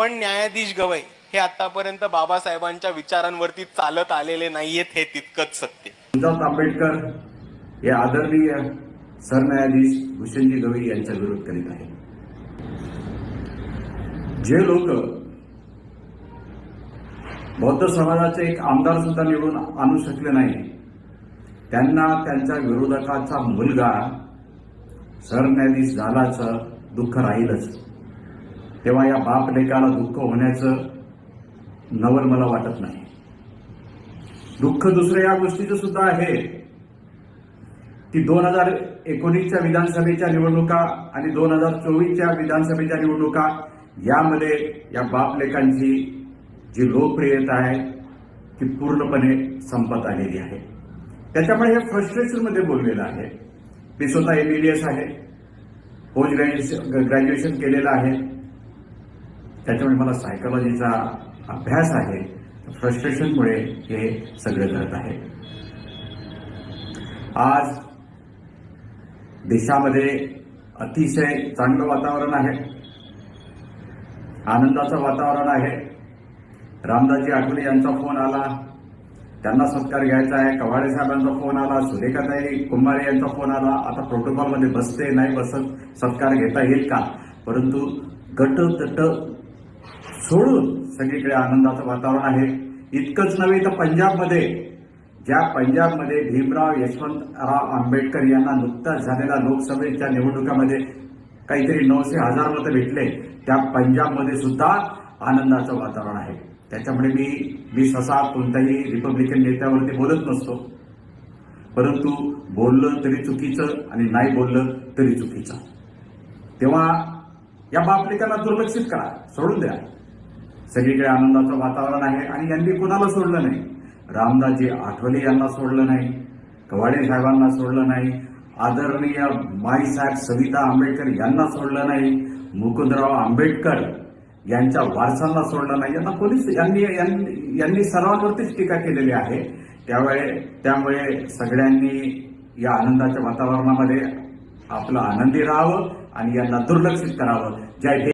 पण न्यायाधीश गवई हे आतापर्यंत बाबासाहेबांच्या विचारांवरती चालत आलेले नाहीयेत हे तितकंच सत्य आंबेडकर हे आदरणीय सरन्यायाधीश भूषणजी गवई यांचा विरोध करीत आहे जे लोक बौद्ध समाजाचे एक आमदार सुद्धा निवडून आणू शकले नाही त्यांना त्यांच्या विरोधकाचा मुलगा सरन्यायाधीश झाल्याचं दुःख राहीलच. तेव्हा या बाप लेकाला दुःख होण्याचं नवल मला वाटत नाही. दुःख दुसऱ्या या गोष्टीचं सुद्धा आहे. की दोन हजार एकोणीसच्या विधानसभेच्या निवडणुका आणि दोन हजार चोवीसच्या विधानसभेच्या निवडणुका यामध्ये या बापलेखांची जी लोकप्रियता आहे ती पूर्णपणे संपत आलेली आहे. त्याच्यामुळे हे फ्रस्ट्रेशनमध्ये बोललेलं आहे. मी स्वतः एमबीबीएस आहे. पोस्ट ग्रॅज्युएशन ग्रॅज्युएशन केलेलं आहे. त्याच्यामुळे मला सायकोलॉजीचा अभ्यास आहे. फ्रस्ट्रेशनमुळे हे सगळे करत आहे. आज देशामध्ये अतिशय चांगलं वातावरण आहे. आनंदाचं वातावरण आहे. रामदासजी आठवले यांचा फोन आला. त्यांना सत्कार घ्यायचा आहे. कवाडे साहेबांचा फोन आला. सुरेखाताई कुंभारे यांचा फोन आला. आता प्रोटोकॉलमध्ये बसते नाही बसत सत्कार घेता येईल का? परंतु गट तट सोडून सगळीकडे आनंदाचं वातावरण आहे. इतकंच नव्हे तर पंजाबमध्ये ज्या पंजाबमध्ये भीमराव यशवंतराव आंबेडकर यांना नुकताच झालेल्या लोकसभेच्या निवडणुकामध्ये काहीतरी नऊशे हजार मतं भेटले त्या पंजाबमध्ये सुद्धा आनंदाचं वातावरण आहे. त्याच्यामुळे मी मी ससा कोणत्याही रिपब्लिकन नेत्यावरती बोलत नसतो. परंतु बोललं तरी चुकीचं आणि नाही बोललं तरी चुकीचं. तेव्हा या बापलेकांना दुर्लक्षित करा सोडून द्या. सगळीकडे आनंदाचं वातावरण आहे आणि यांनी कुणाला सोडलं नाही? रामदासजी आठवले यांना सोडलं नाही कवाडे साहेबांना सोडलं नाही आदरणीय माईसाहेब सविता आंबेडकर यांना सोडलं नाही मुकुंदराव आंबेडकर यांच्या वारसांना सोडलं नाही. यांना कोणीच यांनी यांनी यांनी सर्वांवरतीच टीका केलेली आहे. त्यावेळे त्यामुळे सगळ्यांनी या आनंदाच्या वातावरणामध्ये आपलं आनंदी राहावं. आणि यांना दुर्लक्षित करावं. जय